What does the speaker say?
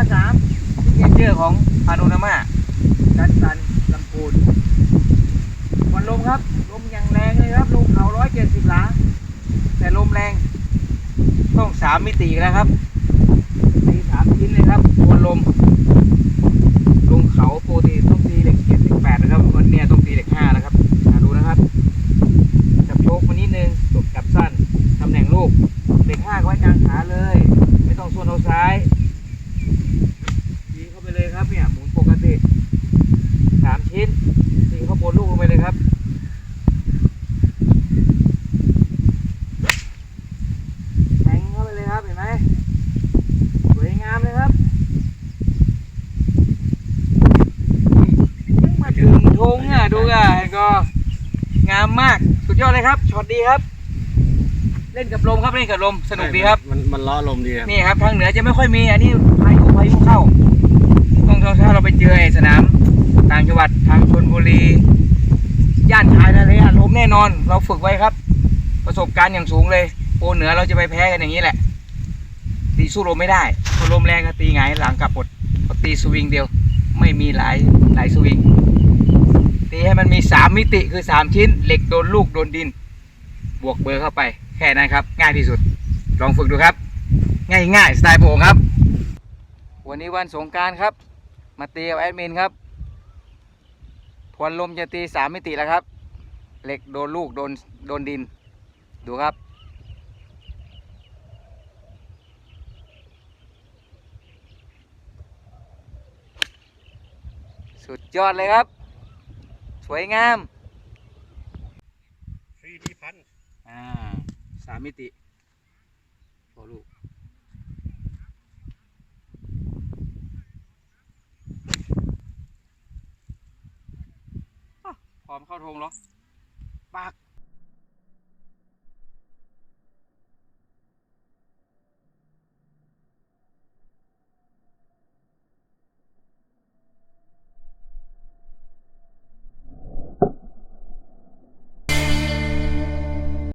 าสามที่เจอของพานุนามะจันสันลำพูนวันลมครับ ลมอย่างแรงเลยครับ ลมเขาร้อยเจ็ดสิบหลา แต่ลมแรง ต้องสามมิติแล้วครับตีสามชิ้นเลยครับวนลมลงเขาโปรตีต้องตีเหล็กเจ็ดเหล็แปดนะครับ วันนี้ต้องตีเหล็กห้านะครับดูนะครับ จับโยกมานิดนึงตบกับสั้น ตำแหน่งลูก เหล็กห้าไว้กลางขาเลย ไม่ต้องส่วนเอาซ้าย ไปเลยครับ แทงเข้าไปเลยครับ เห็นไหมสวยงามเลยครับมาถึงทงอะดูอะเห็นก็งามมาก สุดยอดเลยครับ ช็อตดีครับ เล่นกับลมครับ เล่นกับลม สนุกดีครับ มันมันล้อลมดีครับ นี่ครับ ทางเหนือจะไม่ค่อยมี อันนี้พายุพายุเข้าต้องต้องถ้าเราไปเจอไอ้สนามต่างจังหวัดทางชนบุรี ย่านชายทะเลอะลมแน่นอน เราฝึกไว้ครับ ประสบการณ์อย่างสูงเลยโอเหนือเราจะไปแพ้กันอย่างนี้แหละ ตีสู้ลมไม่ได้พอลมแรงก็ตีหงหลังกลับหมดพอตีสวิงเดียว ไม่มีหลายหลายสวิงตีให้มันมีสามมิติคือสามชิ้น เหล็กโดนลูกโดนดิน บวกเบอร์เข้าไป แค่นั้นครับ ง่ายที่สุด ลองฝึกดูครับ ง่ายง่ายสไตล์โผมครับ วันนี้วันสงการครับ มาตีกับแอดมินครับทวนลมจะตีสามมิติแล้วครับ เหล็กโดนลูกโดนโดนดิน ดูครับ สุดยอดเลยครับ สวยงามฟรีที่พันอ่าสามมิติโอ้ลูกอ้าวพร้อมเข้าธงเหรอ ปาก